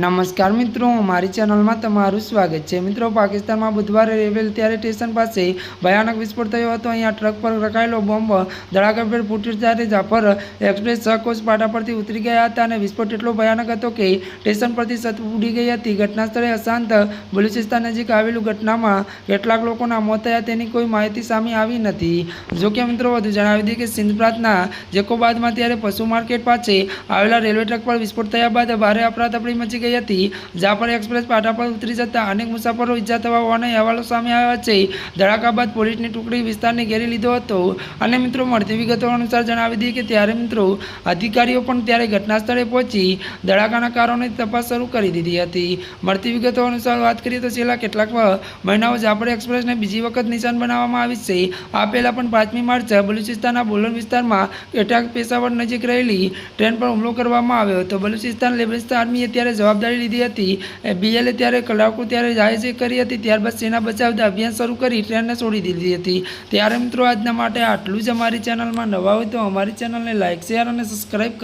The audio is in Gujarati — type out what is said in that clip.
નમસ્કાર મિત્રો, મારી ચેનલમાં તમારું સ્વાગત છે. મિત્રો, પાકિસ્તાનમાં બુધવારે રેલવે ત્યારે સ્ટેશન પાસે ભયાનક વિસ્ફોટ થયો હતો. અહીંયા ટ્રક પર રખાયેલો બોમ્બ ધડાકાભેર ફૂટ્યો ત્યારે જાફર એક્સપ્રેસ છ કોચ પાટા પરથી ઉતરી ગયા હતા અને વિસ્ફોટ એટલો ભયાનક હતો કે સ્ટેશન પરથી સત ઉડી ગઈ હતી. ઘટના સ્થળે અશાંત બલુચિસ્તાન નજીક આવેલું ઘટનામાં કેટલાક લોકોના મોત થયા તેની કોઈ માહિતી સામે આવી નથી. જોકે મિત્રો, વધુ જણાવી દઈએ કે સિંધ પ્રાંતના જેકોબાદમાં ત્યારે પશુ માર્કેટ પાસે આવેલા રેલવે ટ્રેક પર વિસ્ફોટ થયા બાદ ભારે અફરાતફરી મચી ગઈ હતી જાફર એક્સપ્રેસ પાટા પર ઉતરી જતા અનેક મુસાફરો ઈજા થવા હોવાના અહેવાલો સામે આવ્યા છે. ધડાકા બાદ પોલીસની ટુકડી વિસ્તારને ઘેરી લીધો હતો. અને મિત્રો, મળતી વિગતો અનુસાર જણાવી દઈએ કે ત્યારે મિત્રો, અધિકારીઓ પણ ત્યારે ઘટના સ્થળે પહોંચી ધડાકાના કારણોની તપાસ શરૂ કરી દીધી હતી. મળતી વિગતો અનુસાર વાત કરીએ તો છેલ્લા કેટલાક મહિનાઓ જાફર એક્સપ્રેસને બીજી વખત નિશાન બનાવવામાં આવી છે. આ પહેલા પણ પાંચમી માર્ચ બલુચિસ્તાનના બોલન વિસ્તારમાં કેટલાક પેશાવર નજીક રહેલી ટ્રેન પર હુમલો કરવામાં આવ્યો હતો. બલુચિસ્તાન લેબરિસ્તા આર્મીએ ત્યારે જવાબદારી લીધી હતી. બીએલએ ત્યારે કલાકો ત્યારે જાહેર કરી હતી, ત્યારબાદ સેના બચાવતા અભિયાન શરૂ કરી ટ્રેનને છોડી દીધી હતી. ત્યારે મિત્રો, આજના માટે આટલું જ અમારી ચેનલમાં નવા હોય તો અમારી ચેનલને લાઇક શેર અને સબસ્ક્રાઈબ કરી